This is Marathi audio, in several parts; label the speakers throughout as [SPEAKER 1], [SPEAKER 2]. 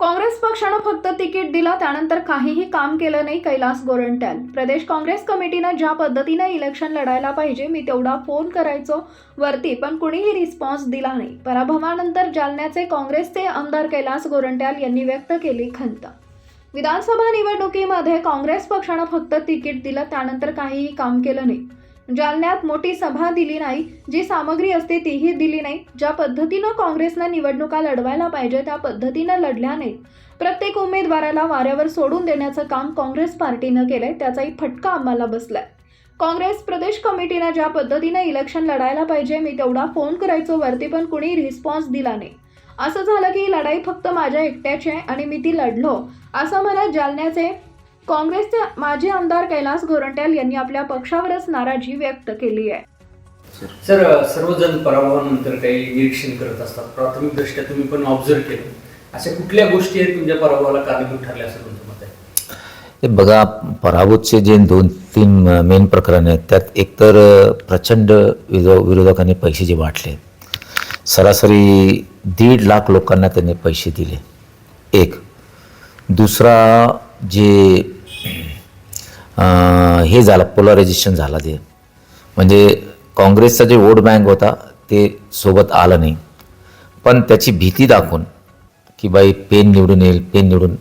[SPEAKER 1] काँग्रेस पक्षानं फक्त तिकीट दिलं त्यानंतर काहीही काम केलं नाही कैलास गोरंट्याल. प्रदेश काँग्रेस कमिटीनं ज्या पद्धतीनं इलेक्शन लढायला पाहिजे मी तेवढा फोन करायचो वरती पण कुणीही रिस्पॉन्स दिला नाही. पराभवानंतर जालन्याचे काँग्रेसचे आमदार कैलास गोरंट्याल यांनी व्यक्त केली खंत. विधानसभा निवडणुकीमध्ये काँग्रेस पक्षानं फक्त तिकीट दिलं त्यानंतर काहीही काम केलं नाही. जालन्यात मोठी सभा दिली नाही जी सामग्री असते तीही दिली नाही. ज्या पद्धतीनं काँग्रेसनं निवडणुका लढवायला पाहिजे त्या पद्धतीनं लढल्या प्रत्येक उमेदवाराला वाऱ्यावर सोडून देण्याचं काम काँग्रेस पार्टीनं केलंय त्याचाही फटका आम्हाला बसलाय. काँग्रेस प्रदेश कमिटीनं ज्या पद्धतीनं इलेक्शन लढायला पाहिजे मी तेवढा फोन करायचो वरती पण कुणी रिस्पॉन्स दिला नाही. असं झालं की ही लढाई फक्त माझ्या एकट्याची आहे आणि मी ती लढलो. असं मला जालन्याचे काँग्रेसचे माजी आमदार कैलास गोरंट्याल यांनी आपल्या पक्षावरच नाराजी व्यक्त केली आहे.
[SPEAKER 2] सर सर्वजण पराभवानंतर काही निरीक्षण करत असतात. प्राथमिक दृष्ट्या तुम्ही पण ऑब्झर्व केलं. अशा कुठल्या गोष्टी आहेत तुमच्या पराभवाला कारणीभूत ठरल्या असं तुमचं मत आहे?
[SPEAKER 3] हे बघा पराभूतचे जे दोन तीन मेन प्रकरण आहेत त्यात एकतर प्रचंड विरो विरोधकांनी पैसे जे वाटले सरासरी दीड लाख लोकांना त्यांनी पैसे दिले. एक. दुसरा जे हे झालं पोलरायझेशन झालं ते. म्हणजे काँग्रेसचा जे वोट बँक होता ते सोबत आलं नाही. पण त्याची भीती दाखवून की बाई पेन निवडून येईल पेन निवडून.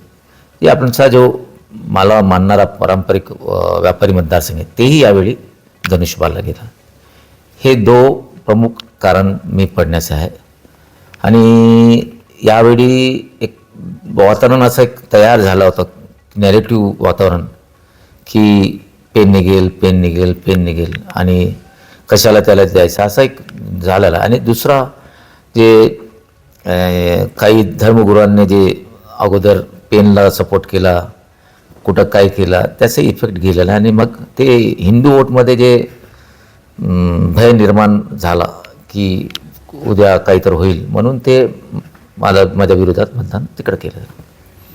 [SPEAKER 3] हे आपणचा जो मला मानणारा पारंपरिक व्यापारी मतदारसंघ आहे तेही यावेळी धनुष्यबाला गेला. हे दो प्रमुख कारण मी पडण्याचं आहे. आणि यावेळी एक वातावरण असं एक तयार झालं होतं नॅरेटिव्ह वातावरण. की पेन निघेल पेन निघेल पेन निघेल आणि कशाला त्याला द्यायचं? असा एक झालेला. आणि दुसरा जे काही धर्मगुरूंनी जे अगोदर पेनला सपोर्ट केला कुठं काय केला त्याचा इफेक्ट गेलेला आणि मग ते हिंदू वोटमध्ये जे भय निर्माण झाला की उद्या काहीतर होईल म्हणून ते मला माझ्या विरोधात मतदान तिकडं केलं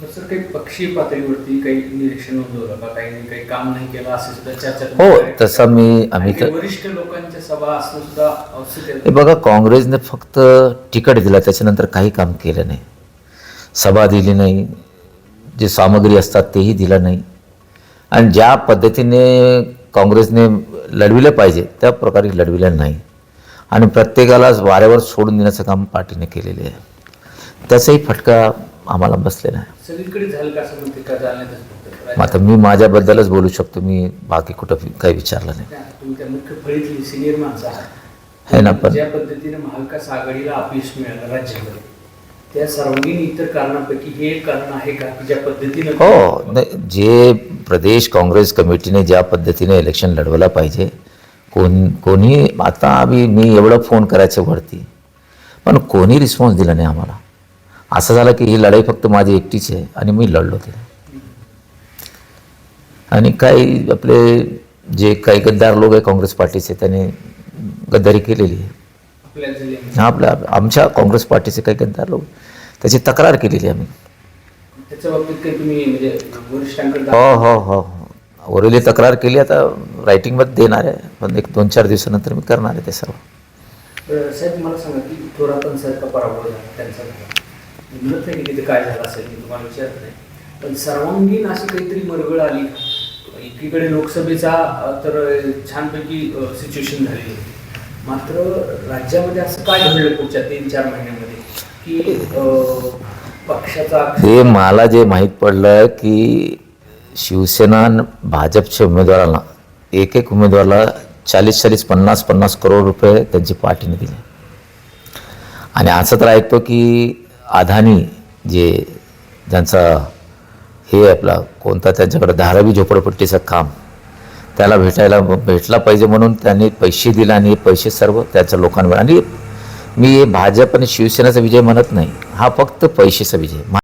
[SPEAKER 2] सर काही पक्षी पातळीवरती काही निरीक्षण नोंदवलं का? काही काही काम नाही केलं असं सुद्धा चर्चा
[SPEAKER 3] हो? तसं मी आम्ही तर
[SPEAKER 2] वरिष्ठ लोकांच्या सभा असणं सुद्धा
[SPEAKER 3] हे बघा काँग्रेसने फक्त तिकीट दिला त्याच्यानंतर काही काम केलं नाही. सभा दिली नाही. जे सामग्री असतात तेही दिलं नाही. आणि ज्या पद्धतीने काँग्रेसने लढविलं पाहिजे त्या प्रकारे लढविलं नाही. आणि प्रत्येकाला वाऱ्यावर सोडून देण्याचं काम पार्टीने केलेले आहे. त्याचाही फटका आम्हाला बसलेला आहे. आता मी माझ्याबद्दलच बोलू शकतो मी बाकी कुठं काही विचारलं नाही.
[SPEAKER 2] आहात.
[SPEAKER 3] है ना पण
[SPEAKER 2] ज्या पद्धतीने महाविकास आघाडीला अपयश मिळालं राज्यामध्ये त्या सर्वांगीण इतर कारणांपैकी हे एक कारण आहे का? ज्या पद्धतीने
[SPEAKER 3] हो जे प्रदेश काँग्रेस कमिटीने ज्या पद्धतीने इलेक्शन लढवलं पाहिजे कोण कोणी आता आम्ही मी एवढं फोन करायचं वरती पण कोणी रिस्पॉन्स दिला नाही आम्हाला. असं झालं की ही लढाई फक्त माझी एकटीची आहे आणि मी लढलो ते आणि काही आपले जे काही गद्दार लोक आहे काँग्रेस पार्टीचे त्यांनी गद्दारी केलेली आहे.
[SPEAKER 2] जिल्ह्यामध्ये
[SPEAKER 3] आपल्या आमच्या काँग्रेस पार्टीचे काही गद्दार लोक त्याची तक्रार केलेली आम्ही.
[SPEAKER 2] म्हणजे
[SPEAKER 3] हो हो हो हो. वरील तक्रार केली आता रायटिंगमध्ये देणार आहे. पण एक दोन चार दिवसानंतर मी करणार आहे ते सर्व.
[SPEAKER 2] साहेब मला सांगा की पराभव झाला त्यांचा? झाला. म्हणत नाही की तिथे काय झालं असेल मी तुम्हाला विचारत नाही. पण सर्वांगीण अशी काहीतरी मरगळ आली. एकीकडे लोकसभेचा तर छानपैकी सिच्युएशन झालेली होती. मात्र राज्यामध्ये असं काय घडलं पुढच्या तीन चार महिन्यामध्ये? की पक्षाचा
[SPEAKER 3] हे मला जे माहीत पडलं की शिवसेना भाजपच्या उमेदवाराला एक एक उमेदवाराला चाळीस चाळीस पन्नास पन्नास करोड रुपये त्यांची पार्टीने दिली. आणि असं तर ऐकतो की अदानी जे ज्यांचा हे आपला कोणता त्यांच्याकडे धारावी झोपडपट्टीचं काम त्याला भेटायला भेटला पाहिजे म्हणून त्यांनी पैसे दिले आणि पैसे सर्व त्याच्या लोकांवर. आणि मी भाजप आणि शिवसेनेचा विजय म्हणत नाही हा फक्त पैशाचा विजय.